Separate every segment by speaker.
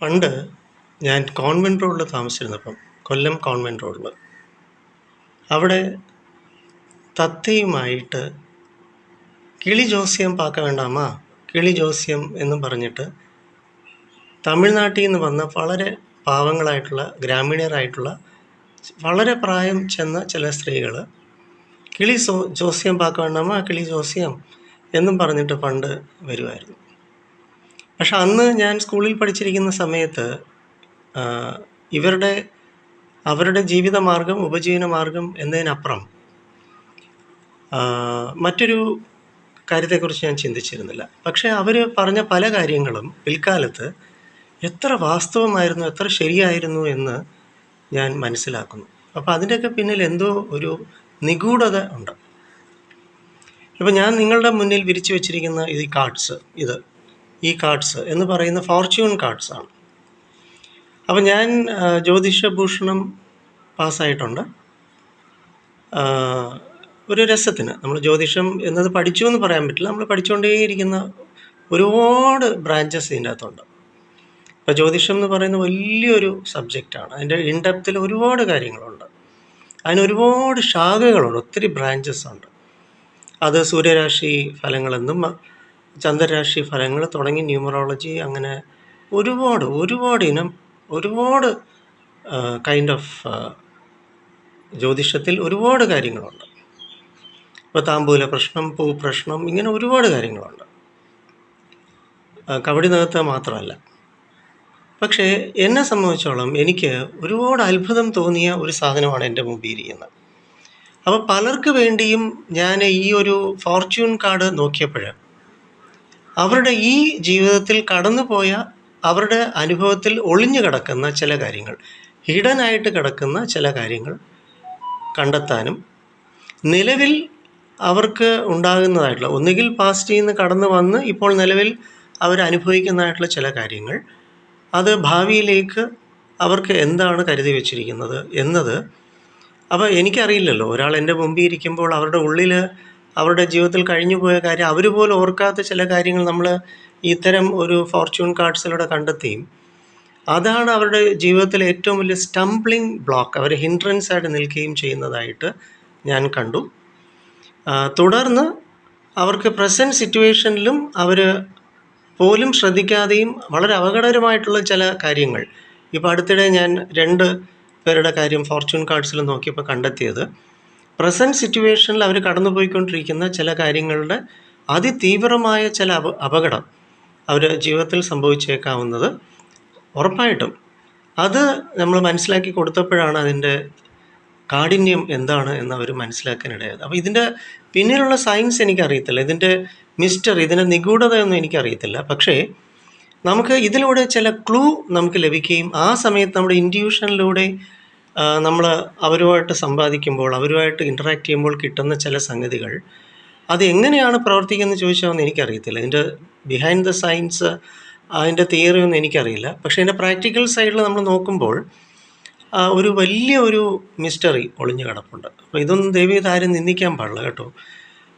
Speaker 1: പണ്ട് ഞാൻ കോൺവെന്റ് റോഡിൽ താമസിച്ചിരുന്നപ്പം കൊല്ലം കോൺവെന്റ് റോഡിൽ അവിടെ തത്തയുമായിട്ട് കിളി ജോസ്യം പാക്ക വേണ്ടാമ്മ കിളി ജോസ്യം എന്ന് പറഞ്ഞിട്ട് തമിഴ്നാട്ടിൽ നിന്ന് വന്ന വളരെ പാവങ്ങളായിട്ടുള്ള ഗ്രാമീണരായിട്ടുള്ള വളരെ പ്രായം ചെന്ന ചില സ്ത്രീകൾ കിളി സോ ജോസ്യം പാക്ക വേണ്ടാമ്മ കിളി ജോസ്യം എന്നും പറഞ്ഞിട്ട് പണ്ട് വരുമായിരുന്നു പക്ഷെ അന്ന് ഞാൻ സ്കൂളിൽ പഠിച്ചിരിക്കുന്ന സമയത്ത് ഇവരുടെ അവരുടെ ജീവിതമാർഗം ഉപജീവന മാർഗം എന്നതിനപ്പുറം മറ്റൊരു കാര്യത്തെക്കുറിച്ച് ഞാൻ ചിന്തിച്ചിരുന്നില്ല. പക്ഷേ അവർ പറഞ്ഞ പല കാര്യങ്ങളും പിൽക്കാലത്ത് എത്ര വാസ്തവമായിരുന്നു എത്ര ശരിയായിരുന്നു എന്ന് ഞാൻ മനസ്സിലാക്കുന്നു. അപ്പോൾ അതിന്റെയൊക്കെ പിന്നിൽ എന്തോ ഒരു നിഗൂഢത ഉണ്ട്. ഇപ്പോൾ ഞാൻ നിങ്ങളുടെ മുന്നിൽ വിരിച്ചു വെച്ചിരിക്കുന്ന ഈ കാർഡ്സ് ഇത് ഈ കാർഡ്സ് എന്ന് പറയുന്ന ഫോർച്യൂൺ കാർഡ്സ് ആണ്. അപ്പം ഞാൻ ജ്യോതിഷഭൂഷണം പാസ്സായിട്ടുണ്ട് ഒരു രസത്തിന് നമ്മൾ ജ്യോതിഷം എന്നത് പഠിച്ചു എന്ന് പറയാൻ പറ്റില്ല. നമ്മൾ പഠിച്ചുകൊണ്ടേയിരിക്കുന്ന ഒരുപാട് ബ്രാഞ്ചസ് ഇതിന്റെ അകത്തുണ്ട്. ഇപ്പോൾ ജ്യോതിഷം എന്ന് പറയുന്ന വലിയൊരു സബ്ജക്റ്റാണ് അതിന്റെ ഇൻഡെപ്തിൽ ഒരുപാട് കാര്യങ്ങളുണ്ട്. അതിന് ഒരുപാട് ശാഖകളുണ്ട്. ഒത്തിരി ബ്രാഞ്ചസ് ഉണ്ട്. അത് സൂര്യരാശി ഫലങ്ങളെന്നും ചന്ദ്രരാശി ഫലങ്ങൾ തുടങ്ങി ന്യൂമറോളജി അങ്ങനെ ഒരുപാട് ഒരുപാട് ഇനം ഒരുപാട് കൈൻഡ് ഓഫ് ജ്യോതിഷത്തിൽ ഒരുപാട് കാര്യങ്ങളുണ്ട്. ഇപ്പോൾ താമ്പൂല പ്രശ്നം പൂ പ്രശ്നം ഇങ്ങനെ ഒരുപാട് കാര്യങ്ങളുണ്ട്. കബഡി നികത്തുക മാത്രമല്ല. പക്ഷേ എന്നെ സംബന്ധിച്ചോളം എനിക്ക് ഒരുപാട് അത്ഭുതം തോന്നിയ ഒരു സാധനമാണ് എന്റെ മുമ്പിൽ ഇരിക്കുന്നത് അപ്പോൾ പലർക്ക് വേണ്ടിയും ഞാൻ ഈ ഒരു ഫോർച്യൂൺ കാർഡ് നോക്കിയപ്പോൾ അവരുടെ ഈ ജീവിതത്തിൽ കടന്നുപോയ അവരുടെ അനുഭവത്തിൽ ഒളിഞ്ഞു കിടക്കുന്ന ചില കാര്യങ്ങൾ ഹിഡനായിട്ട് കിടക്കുന്ന ചില കാര്യങ്ങൾ കണ്ടെത്താനും നിലവിൽ അവർക്ക് ഉണ്ടാകുന്നതായിട്ടുള്ള ഒന്നുകിൽ പാസ്റ്റിൽ നിന്ന് കടന്നു വന്ന് ഇപ്പോൾ നിലവിൽ അവർ അനുഭവിക്കുന്നതായിട്ടുള്ള ചില കാര്യങ്ങൾ അത് ഭാവിയിലേക്ക് അവർക്ക് എന്താണ് കരുതി വച്ചിരിക്കുന്നത് എന്നത് അപ്പോൾ എനിക്കറിയില്ലല്ലോ. ഒരാൾ എന്റെ മുമ്പിൽ ഇരിക്കുമ്പോൾ അവരുടെ ഉള്ളിൽ അവരുടെ ജീവിതത്തിൽ കഴിഞ്ഞു പോയ കാര്യം അവർ പോലും ഓർക്കാത്ത ചില കാര്യങ്ങൾ നമ്മൾ ഇത്തരം ഒരു ഫോർച്യൂൺ കാർഡ്സിലൂടെ കണ്ടെത്തിയും അതാണ് അവരുടെ ജീവിതത്തിലെ ഏറ്റവും വലിയ സ്റ്റംബ്ലിംഗ് ബ്ലോക്ക് അവർ ഹിൻഡ്രൻസ് ആയിട്ട് നിൽക്കുകയും ചെയ്യുന്നതായിട്ട് ഞാൻ കണ്ടു. തുടർന്ന് അവർക്ക് പ്രസന്റ് സിറ്റുവേഷനിലും അവർ പോലും ശ്രദ്ധിക്കാതെയും വളരെ അപകടകരമായിട്ടുള്ള ചില കാര്യങ്ങൾ. ഇപ്പോൾ അടുത്തിടെ ഞാൻ രണ്ട് പേരുടെ കാര്യം ഫോർച്യൂൺ കാർഡ്സിൽ നോക്കിയപ്പോൾ കണ്ടെത്തിയത്. പ്രസന്റ് സിറ്റുവേഷനിൽ അവർ കടന്നുപോയിക്കൊണ്ടിരിക്കുന്ന ചില കാര്യങ്ങളുടെ അതിതീവ്രമായ ചില അപ അപകടം അവർ ജീവിതത്തിൽ സംഭവിച്ചേക്കാവുന്നത് ഉറപ്പായിട്ടും. അത് നമ്മൾ മനസ്സിലാക്കി കൊടുത്തപ്പോഴാണ് അതിന്റെ കാഠിന്യം എന്താണ് എന്ന് അവർ മനസ്സിലാക്കാനിടയായത്. അപ്പോൾ ഇതിന്റെ പിന്നിലുള്ള സയൻസ് എനിക്കറിയത്തില്ല. ഇതിന്റെ മിസ്റ്റർ ഇതിന്റെ നിഗൂഢതയൊന്നും എനിക്കറിയത്തില്ല. പക്ഷേ നമുക്ക് ഇതിലൂടെ ചില ക്ലൂ നമുക്ക് ലഭിക്കുകയും ആ സമയത്ത് നമ്മുടെ ഇൻഡ്യൂഷനിലൂടെ നമ്മൾ അവരുമായിട്ട് സമ്പാദിക്കുമ്പോൾ അവരുമായിട്ട് ഇന്ററാക്ട് ചെയ്യുമ്പോൾ കിട്ടുന്ന ചില സംഗതികൾ അത് എങ്ങനെയാണ് പ്രവർത്തിക്കുന്നത് ചോദിച്ചാൽ എനിക്കറിയത്തില്ല. അതിന്റെ ബിഹൈൻഡ് ദ സയൻസ് അതിന്റെ തിയറി ഒന്നും എനിക്കറിയില്ല. പക്ഷേ അതിന്റെ പ്രാക്ടിക്കൽ സൈഡിൽ നമ്മൾ നോക്കുമ്പോൾ ഒരു വലിയ ഒരു മിസ്റ്ററി ഒളിഞ്ഞു കിടപ്പുണ്ട്. അപ്പോൾ ഇതൊന്നും ദൈവീത ആരും നിന്ദിക്കാൻ പാടില്ല കേട്ടോ.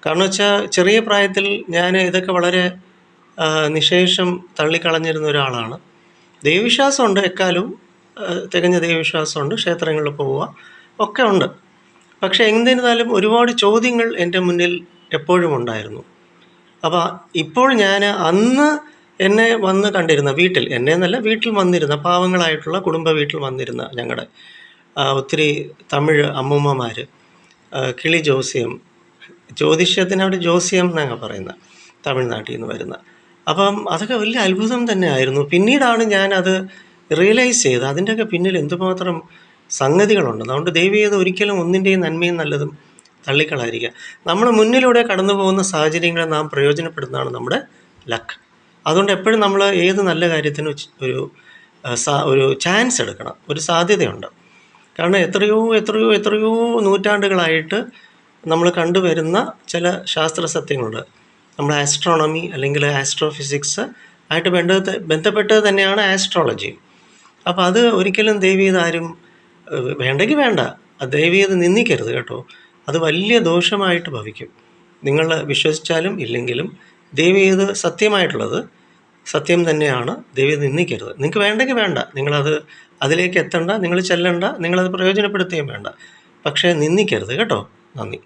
Speaker 1: കാരണം വെച്ചാൽ ചെറിയ പ്രായത്തിൽ ഞാൻ ഇതൊക്കെ വളരെ നിശേഷം തള്ളിക്കളഞ്ഞിരുന്ന ഒരാളാണ്. ദൈവവിശ്വാസമുണ്ട് എക്കാലവും ആ, തികഞ്ഞ ദൈവവിശ്വാസമുണ്ട് ക്ഷേത്രങ്ങളിൽ പോവുക. ഒക്കെ ഉണ്ട്. പക്ഷെ എന്തിരുന്നാലും ഒരുപാട് ചോദ്യങ്ങൾ എന്റെ മുന്നിൽ എപ്പോഴും ഉണ്ടായിരുന്നു. അപ്പോൾ ഇപ്പോൾ ഞാൻ അന്ന് എന്നെ വന്ന് കണ്ടിരുന്ന വീട്ടിൽ എന്നെ എന്നല്ല വീട്ടിൽ വന്നിരുന്ന പാവങ്ങളായിട്ടുള്ള കുടുംബ വീട്ടിൽ വന്നിരുന്ന ഞങ്ങളുടെ ഒത്തിരി തമിഴ് അമ്മൂമ്മമാർ കിളി ജോസ്യം ജ്യോതിഷത്തിന് അവിടെ ജോസ്യം എന്നാണ് പറയുന്നത് തമിഴ്നാട്ടിൽ നിന്ന് വരുന്ന. അപ്പം അതൊക്കെ വലിയ അത്ഭുതം തന്നെയായിരുന്നു പിന്നീടാണ് ഞാനത് റിയലൈസ് ചെയ്ത് അതിന്റെയൊക്കെ പിന്നിൽ എന്തുമാത്രം സംഗതികളുണ്ട്. അതുകൊണ്ട് ദൈവീയത ഒരിക്കലും ഒന്നിന്റെയും നന്മയും നല്ലതും തള്ളിക്കളായിരിക്കുക നമ്മൾ മുന്നിലൂടെ കടന്നു പോകുന്ന സാഹചര്യങ്ങളെ നാം പ്രയോജനപ്പെടുന്നതാണ് നമ്മുടെ ലക്ക് അതുകൊണ്ട് എപ്പോഴും നമ്മൾ ഏത് നല്ല കാര്യത്തിനും ഒരു ഒരു ചാൻസ് എടുക്കണം. ഒരു സാധ്യതയുണ്ട്. കാരണം എത്രയോ എത്രയോ എത്രയോ നൂറ്റാണ്ടുകളായിട്ട് നമ്മൾ കണ്ടുവരുന്ന ചില ശാസ്ത്ര സത്യങ്ങളുണ്ട്. നമ്മുടെ ആസ്ട്രോണമി അല്ലെങ്കിൽ ആസ്ട്രോഫിസിക്സ് ആയിട്ട് ബന്ധ ബന്ധപ്പെട്ടത് തന്നെയാണ് ആസ്ട്രോളജി അപ്പോൾ അത് ഒരിക്കലും ദൈവീയത ആരും വേണ്ടെങ്കിൽ വേണ്ട. ആ ദൈവീയത നിന്ദിക്കരുത് കേട്ടോ. അത് വലിയ ദോഷമായിട്ട് ഭവിക്കും. നിങ്ങൾ വിശ്വസിച്ചാലും ഇല്ലെങ്കിലും ദൈവീയത സത്യമായിട്ടുള്ളത് സത്യം തന്നെയാണ്. ദൈവം നിന്ദിക്കരുത്. നിങ്ങൾക്ക് വേണ്ടെങ്കിൽ വേണ്ട. നിങ്ങളത് അതിലേക്ക് എത്തണ്ട. നിങ്ങൾ ചെല്ലണ്ട. നിങ്ങളത് പ്രയോജനപ്പെടുത്തുകയും വേണ്ട. പക്ഷേ നിന്ദിക്കരുത് കേട്ടോ. നന്ദി.